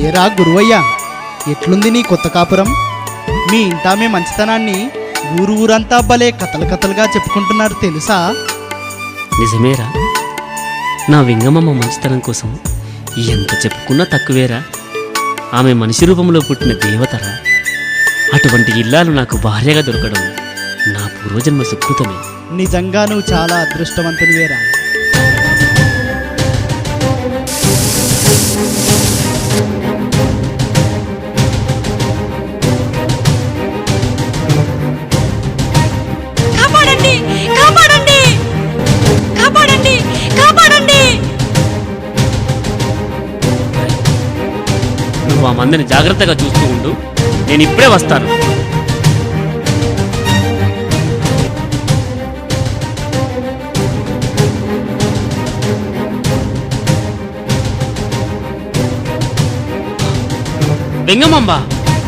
ఏరా గురువయ్య? ఎట్లుంది నీ కొత్త కాపురం? మీ ఇంటామే మంచితనాన్ని ఊరు ఊరంతా భలే కథలు కథలుగా చెప్పుకుంటున్నారు తెలుసా? నిజమేరా. నా వింగమమ్మ మంచితనం కోసం ఎంత చెప్పుకున్నా తక్కువేరా. ఆమె మనిషి రూపంలో పుట్టిన దేవతరా. అటువంటి ఇల్లాలు నాకు భార్యగా దొరకడం నా పూర్వజన్మ సుకృతమే. నిజంగా నువ్వు చాలా అదృష్టవంతునివేరా. ఆ మందిని జాగ్రత్తగా చూస్తూ ఉండు. నేను ఇప్పుడే వస్తాను. వెంగమ్మంబ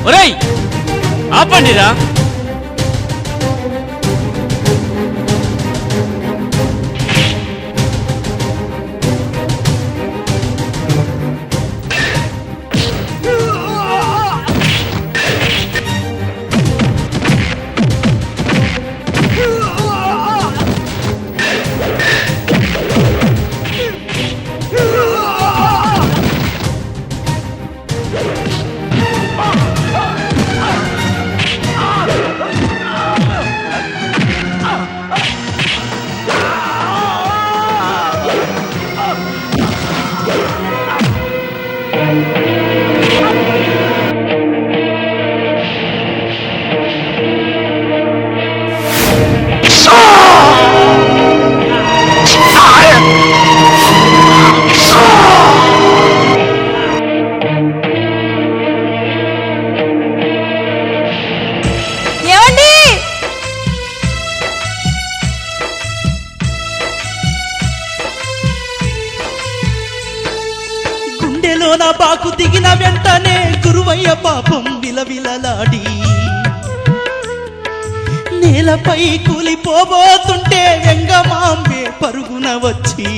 ఒరేయ్ ఆపండిరా. పాపం విలవిలలాడి నేలపై కూలిపోబోతుంటే ఎంగమాంబే పరుగున వచ్చి.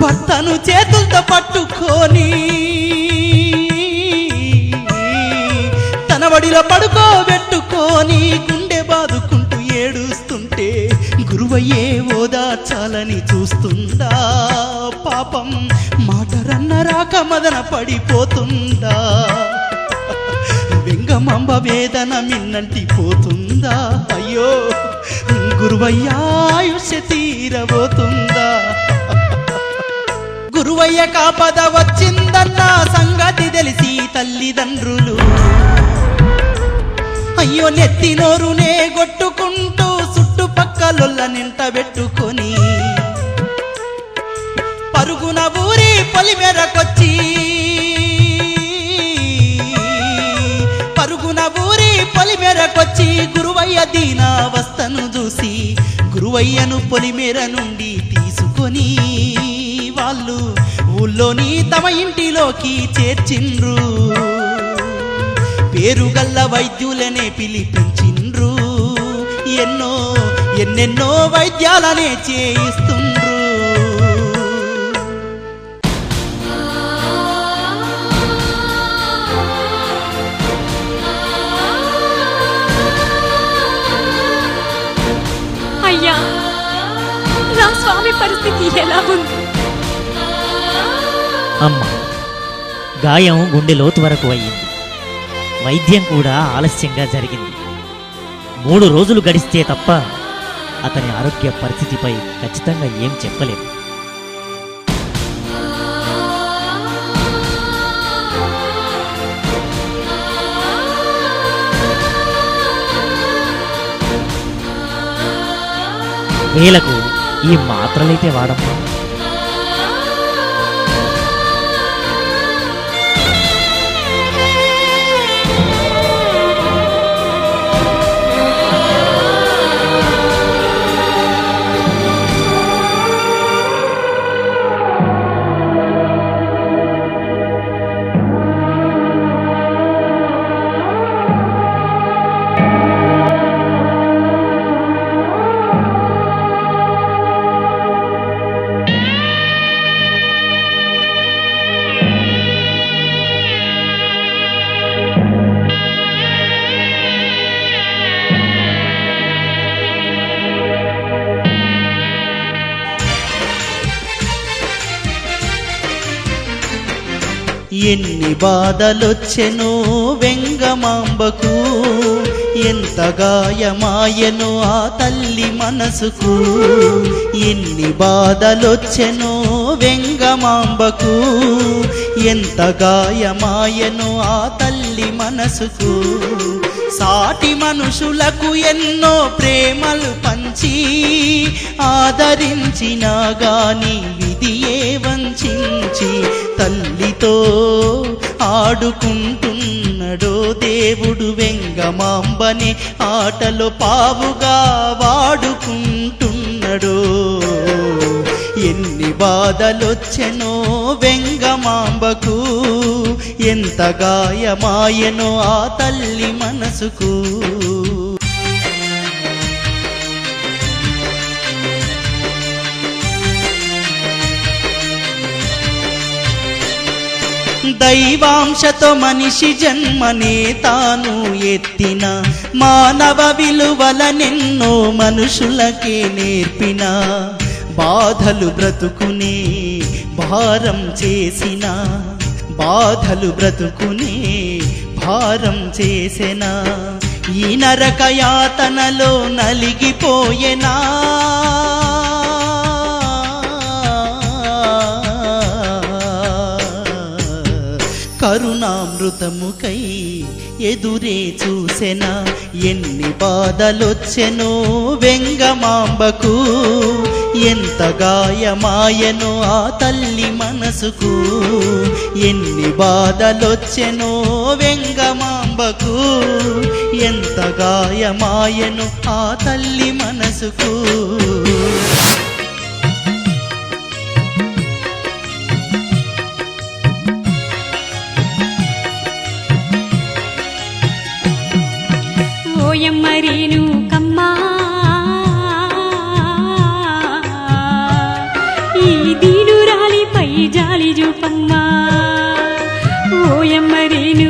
భర్తను చేతులతో పట్టుకొని తన వడిలో పడుకోబెట్టుకొని గుండె బాదుకుంటూ ఏడుస్తుంటే గురువయ్యే ఓదార్చాలని చూస్తుందా పాపం మాట రన్న రాక మదన పడిపోతుందా? వెంగమంబ వేదన మిన్నంటి పోతుందా? అయ్యో గురువయ్యాయుష తీరబోతుందా? గురువయ్య కాపద వచ్చిందన్న సంగతి తెలిసి తల్లిదండ్రులు. అయ్యో నెత్తినోరునే కొట్టుకుంటూ చుట్టుపక్కలొల్ల నింట పెట్టుకొని పరుగున ఊరి పొలిమేరకొచ్చి పరుగున ఊరి పొలిమేరకొచ్చి గురువయ్య దీనావస్థను చూసి గురువయ్యను పొలిమేర నుండి తీసుకొని వాళ్ళు ఊళ్ళోని తమ ఇంటిలోకి చేర్చిండ్రు. పేరుగల్ల వైద్యులనే పిలిపించిండ్రు. ఎన్నో ఎన్నెన్నో వైద్యాలనే చేయిస్తు నా స్వామి పరిస్థితి ఎలా ఉంది? అమ్మ గాయం గుండె లోతు వరకు అయ్యింది. వైద్యం కూడా ఆలస్యంగా జరిగింది. మూడు రోజులు గడిస్తే తప్ప అతని ఆరోగ్య పరిస్థితిపై ఖచ్చితంగా ఏం చెప్పలేదు వేలకు ఈ మాత్రలైతే వాడమ్మా. ఎన్ని బాధలొచ్చెనో వెంగమాంబకు ఎంత గాయమాయనో ఆ తల్లి మనసుకు ఎన్ని బాధలొచ్చెనో వెంగమాంబకు ఎంత గాయమాయనో ఆ తల్లి మనసుకు. సాటి మనుషులకు ఎన్నో ప్రేమలు పంచి ఆదరించినా గాని విధియే వంచించి తల్లితో ఆడుకుంటున్నడో దేవుడు వెంగమాంబని ఆటలో పావుగా వాడుకుంటు ఎన్ని బాధలొచ్చెనో వెంగమాంబకు ఎంత గాయమాయనో ఆ తల్లి మనసుకు. దైవాంశతో మనిషి జన్మనే తాను ఎత్తిన మానవ విలువలనెన్నో మనుషులకే నేర్పినా. బాధలు బ్రతుకునే భారం చేసిన బాధలు బ్రతుకునే భారం చేసిన ఈ నరక యాతనలో నలిగిపోయెనా. కరుణామృతముకై ఎదురే చూసెన ఎన్ని బాధలొచ్చెనో వెంగమాంబకు ఎంత గాయమాయను ఆ తల్లి మనసుకు. ఎన్ని బాధలొచ్చెనో వెంగమాంబకు ఎంత గాయమాయను ఆ తల్లి మనసుకు. ఓయమ్మరీను జాలి చూపమ్మా ఓయమ్మ రేణు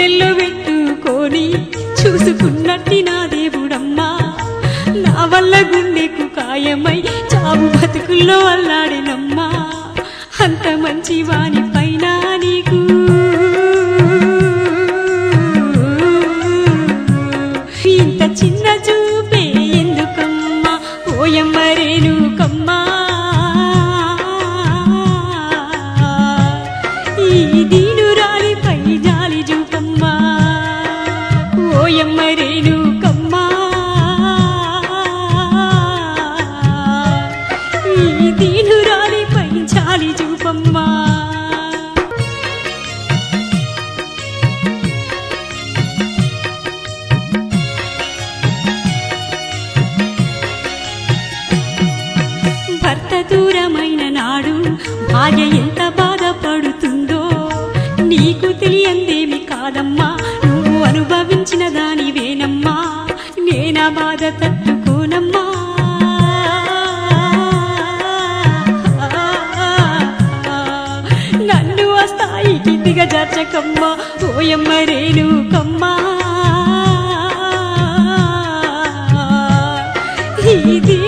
గుండెల్లో పెట్టుకొని చూసుకున్నట్టి నా దేవుడమ్మా. నా వల్ల గుండెకు కాయమై చావు బతుకుల్లో అల్లాడినమ్మా. అంత మంచి వాణి భార్య ఎంత బాధపడుతుందో నీకు తెలియందేమి కాదమ్మా. నువ్వు అనుభవించిన దానివేనమ్మా నేనా బాధ తట్టుకోనమ్మా. నన్ను ఆ స్థాయికి దిగజార్చకమ్మా. ఓయమ్మ రేణుకమ్మా. ఇది